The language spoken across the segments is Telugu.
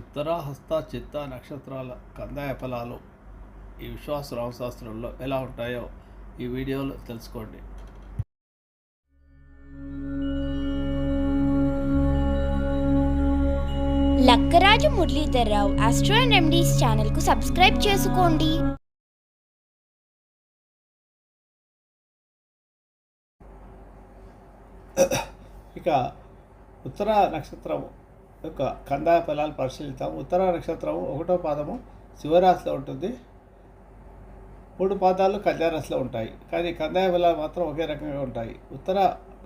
ఉత్తరాహస్త చిత్త నక్షత్రాల కందాయ ఫలాలు ఈ విశ్వాస రామశాస్త్రంలో ఎలా ఉంటాయో ఈ వీడియోలో తెలుసుకోండి. Lakkaraju Muralidhar Rao astro and remedies ఛానల్కు సబ్స్క్రైబ్ చేసుకోండి. ఇక ఉత్తర నక్షత్రం యొక్క కందాయ ఫలాలు పరిశీలిస్తాం ఉత్తర నక్షత్రం ఒకటో పాదము శివరాశిలో ఉంటుంది. మూడు పాదాలు కన్యారాశిలో ఉంటాయి. కానీ కందాయ ఫలాలు మాత్రం ఒకే రకంగా ఉంటాయి. ఉత్తర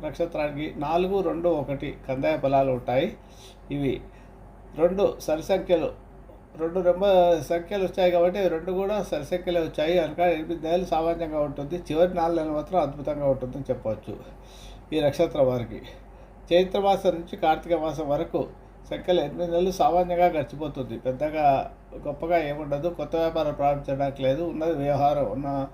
నక్షత్రానికి నాలుగు రెండు ఒకటి కందాయ ఫలాలు ఉంటాయి. ఇవి రెండు సరి సంఖ్యలు రెండు సంఖ్యలు వచ్చాయి కాబట్టి రెండు కూడా సరి సంఖ్యలే వచ్చాయి. కనుక ఎనిమిది నెలలు సామాన్యంగా ఉంటుంది. చివరి నాలుగు నెలలు మాత్రం అద్భుతంగా ఉంటుందని చెప్పవచ్చు ఈ నక్షత్రం వారికి. చైత్ర మాసం నుంచి కార్తీక మాసం వరకు సంఖ్యలో ఎనిమిది నెలలు సామాన్యంగా గడిచిపోతుంది. పెద్దగా గొప్పగా ఏముండదు. కొత్త వ్యాపారం ప్రారంభించడానికి లేదు. ఉన్నది వ్యవహారం. ఉన్న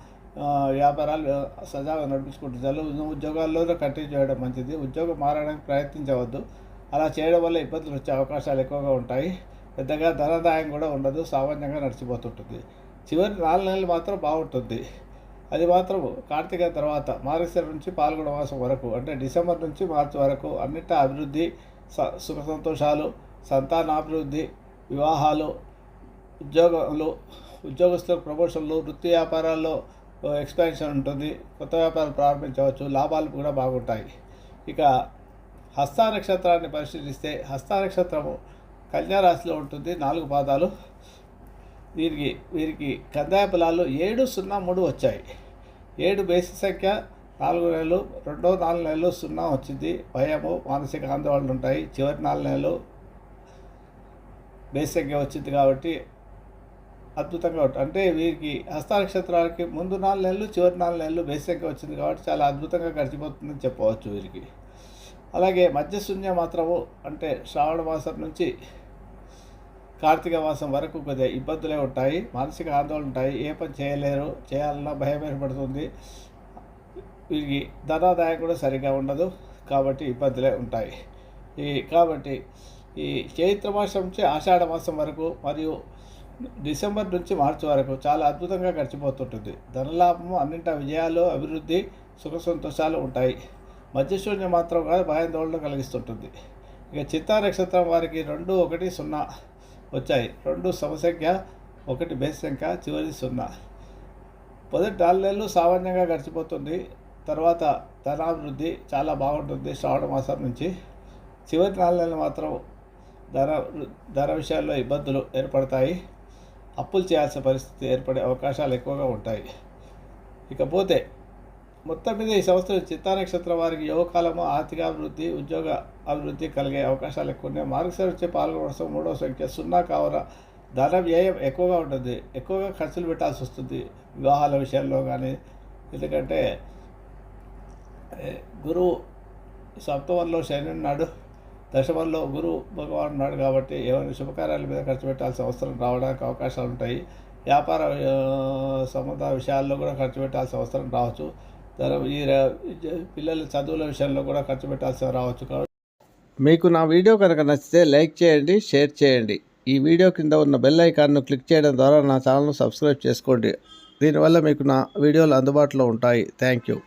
వ్యాపారాలు సజావుగా నడిపించుకుంటున్నారు ఉద్యోగాల్లోనే కంటిన్యూ చేయడం మంచిది. ఉద్యోగం మారడానికి ప్రయత్నించవద్దు. అలా చేయడం వల్ల ఇబ్బందులు వచ్చే అవకాశాలు ఎక్కువగా ఉంటాయి. పెద్దగా ధనదాయం కూడా ఉండదు. సామాన్యంగా నడిచిపోతుంటుంది. చివరి నాలుగు నెలలు మాత్రం బాగుంటుంది. అది మాత్రం కార్తీక తర్వాత మార్గశిర నుంచి పాల్గొన మాసం వరకు అంటే డిసెంబర్ నుంచి మార్చి వరకు అన్నిటా అభివృద్ధి సుఖ సంతోషాలు సంతానాభివృద్ధి వివాహాలు ఉద్యోగాలు ఉద్యోగస్తుల ప్రమోషన్లు వృత్తి వ్యాపారాల్లో ఎక్స్పాన్షన్ ఉంటుంది. కొత్త వ్యాపారం ప్రారంభించవచ్చు. లాభాలు కూడా బాగుంటాయి. ఇక హస్త నక్షత్రాన్ని పరిశీలిస్తే హస్త నక్షత్రము కన్యారాశిలో ఉంటుంది. నాలుగు పాదాలు. వీరికి వీరికి కందాయ ఫలాలు ఏడు సున్నా మూడు వచ్చాయి. ఏడు బేసి సంఖ్య నాలుగు నెలలు రెండో నాలుగు నెలలు సున్నా వచ్చింది. భయము మానసిక ఆందోళనలు ఉంటాయి. చివరి నాలుగు నెలలు బేసిక్గా వచ్చింది కాబట్టి అద్భుతంగా ఉంటుంది. అంటే వీరికి హస్త నక్షత్రాలకి ముందు నాలుగు నెలలు చివరి నాలుగు నెలలు బేసిక్గా వచ్చింది కాబట్టి చాలా అద్భుతంగా గడిచిపోతుందని చెప్పవచ్చు వీరికి. అలాగే మధ్య శూన్య మాత్రము అంటే శ్రావణ మాసం నుంచి కార్తీక మాసం వరకు కొద్దిగా ఇబ్బందులే ఉంటాయి. మానసిక ఆందోళన ఉంటాయి. ఏ పని చేయలేరు. చేయాలన్నా భయం ఏర్పడుతుంది. వీరికి ధనాదాయం కూడా సరిగా ఉండదు కాబట్టి ఇబ్బందులే ఉంటాయి. ఈ కాబట్టి ఈ చైత్ర మాసం నుంచి ఆషాఢ మాసం వరకు మరియు డిసెంబర్ నుంచి మార్చి వరకు చాలా అద్భుతంగా గడిచిపోతుంటుంది. ధనలాభము అన్నింట విజయాలు అభివృద్ధి సుఖ సంతోషాలు ఉంటాయి. మధ్యశూన్యం మాత్రం కాదు భయాందోళన కలిగిస్తుంటుంది. ఇక చిత్తా నక్షత్రం వారికి రెండు ఒకటి సున్నా వచ్చాయి. రెండు సమసంఖ్య ఒకటి బేస్ సంఖ్య చివరి సున్నా. మొదటి నాలుగు నెలలు సామాన్యంగా గడిచిపోతుంది. తర్వాత ధనాభివృద్ధి చాలా బాగుంటుంది శ్రావణ మాసం నుంచి. చివరి నాలుగు నెలలు మాత్రం ధర ధర విషయాల్లో ఇబ్బందులు ఏర్పడతాయి. అప్పులు చేయాల్సిన పరిస్థితి ఏర్పడే అవకాశాలు ఎక్కువగా ఉంటాయి. ఇకపోతే మొత్తం మీద ఈ సంవత్సరం చిత్తా నక్షత్రం వారికి యువకాలము ఆర్థికాభివృద్ధి ఉద్యోగ అభివృద్ధి కలిగే అవకాశాలు ఎక్కువ ఉన్నాయి మార్గశిర వచ్చే పాల్గొనడం మూడవ సంఖ్య సున్నా కావున ధన వ్యయం ఎక్కువగా ఉంటుంది. ఎక్కువగా ఖర్చులు పెట్టాల్సి వస్తుంది. వివాహాల విషయంలో కానీ ఎందుకంటే గురువు సప్తమంలో శని ఉన్నాడు దశమంలో గురువు భగవాన్ ఉన్నాడు కాబట్టి ఏమైనా శుభకార్యాల మీద ఖర్చు పెట్టాల్సిన అవసరం రావడానికి అవకాశాలు ఉంటాయి. వ్యాపార సంబంధ విషయాల్లో కూడా ఖర్చు పెట్టాల్సిన అవసరం రావచ్చు. ఈ పిల్లల చదువుల విషయంలో కూడా ఖర్చు పెట్టాల్సి రావచ్చు కాబట్టి మీకు నా వీడియో కనుక నచ్చితే లైక్ చేయండి షేర్ చేయండి. ఈ వీడియో కింద ఉన్న బెల్ ఐకాన్ను క్లిక్ చేయడం ద్వారా నా ఛానల్ను సబ్స్క్రైబ్ చేసుకోండి. దీనివల్ల మీకు నా వీడియోలు అందుబాటులో ఉంటాయి. Thank you.